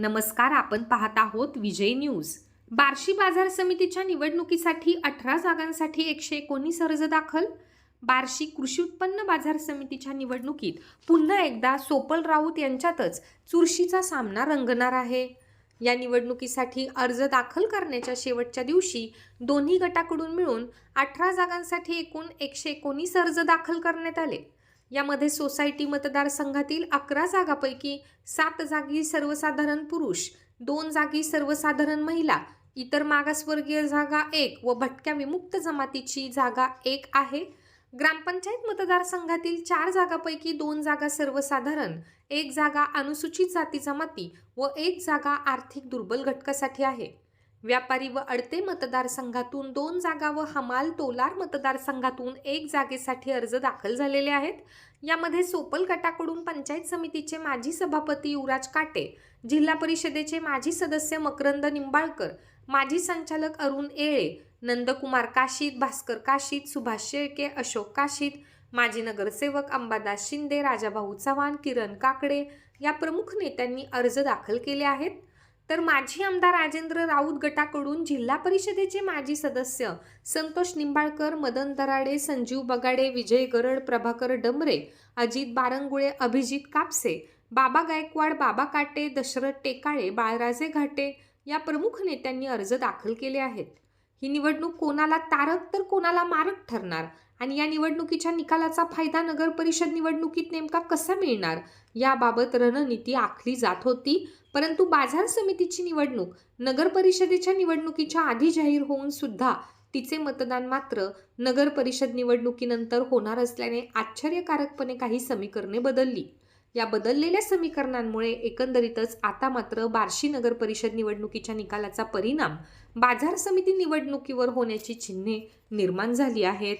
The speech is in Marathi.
नमस्कार आपण पाहत आहोत विजय न्यूज. बार्शी बाजार समितीच्या निवडणुकीसाठी अठरा जागांसाठी एकशे एकोणीस अर्ज दाखल. बार्शी कृषी उत्पन्न बाजार समितीच्या निवडणुकीत पुन्हा एकदा सोपल राऊत यांच्यातच चुरशीचा सामना रंगणार आहे. या निवडणुकीसाठी अर्ज दाखल करण्याच्या शेवटच्या दिवशी दोन्ही गटाकडून मिळून अठरा जागांसाठी एकूण एकशे एकोणीस अर्ज दाखल करण्यात आले. यामध्ये सोसायटी मतदारसंघातील अकरा जागापैकी सात जागी सर्वसाधारण पुरुष दोन जागी सर्वसाधारण महिला इतर मागासवर्गीय जागा एक व भटक्या विमुक्त जमातीची जागा एक आहे. ग्रामपंचायत मतदारसंघातील चार जागापैकी दोन जागा सर्वसाधारण एक जागा अनुसूचित जाती जमाती व एक जागा आर्थिक दुर्बल घटकासाठी आहे. व्यापारी व अडते मतदारसंघातून दोन जागा व हमाल तोलार मतदारसंघातून एक जागेसाठी अर्ज दाखल झालेले आहेत. यामध्ये सोपल गटाकडून पंचायत समितीचे माजी सभापती युवराज काटे जिल्हा परिषदेचे माजी सदस्य मकरंद निंबाळकर माजी संचालक अरुण येळे नंदकुमार काशीत भास्कर काशीत सुभाष शेळके अशोक काशीत माजी नगरसेवक अंबादास शिंदे राजाभाऊ चव्हाण किरण काकडे या प्रमुख नेत्यांनी अर्ज दाखल केले आहेत. तर माजी आमदार राजेंद्र राऊत गटाकडून जिल्हा परिषदेचे माजी सदस्य संतोष निंबाळकर मदन दराडे संजीव बगाडे विजय गरड प्रभाकर डमरे अजित बारंगुळे अभिजित कापसे बाबा गायकवाड बाबा काटे दशरथ टेकाळे बाळराजे घाटे या प्रमुख नेत्यांनी अर्ज दाखल केले आहेत. ही निवडणूक कोणाला तारक तर कोणाला मारक ठरणार? आणि या निवडणुकीच्या निकालाचा फायदा नगर परिषद निवडणुकीत नेमका कसा मिळणार? याबाबत रणनीती आखली जात होती. परंतु बाजार समितीची निवडणूक नगर परिषदेच्या निवडणुकीच्या आधी जाहीर होऊन सुद्धा तिचे मतदान मात्र नगर परिषद निवडणुकीनंतर होणार असल्याने आश्चर्यकारकपणे काही समीकरणे बदलली. या बदललेल्या समीकरणांमुळे एकंदरीतच आता मात्र बार्शी नगर परिषद निवडणुकीच्या निकालाचा परिणाम बाजार समिती निवडणुकीवर होण्याची चिन्हे निर्माण झाली आहेत.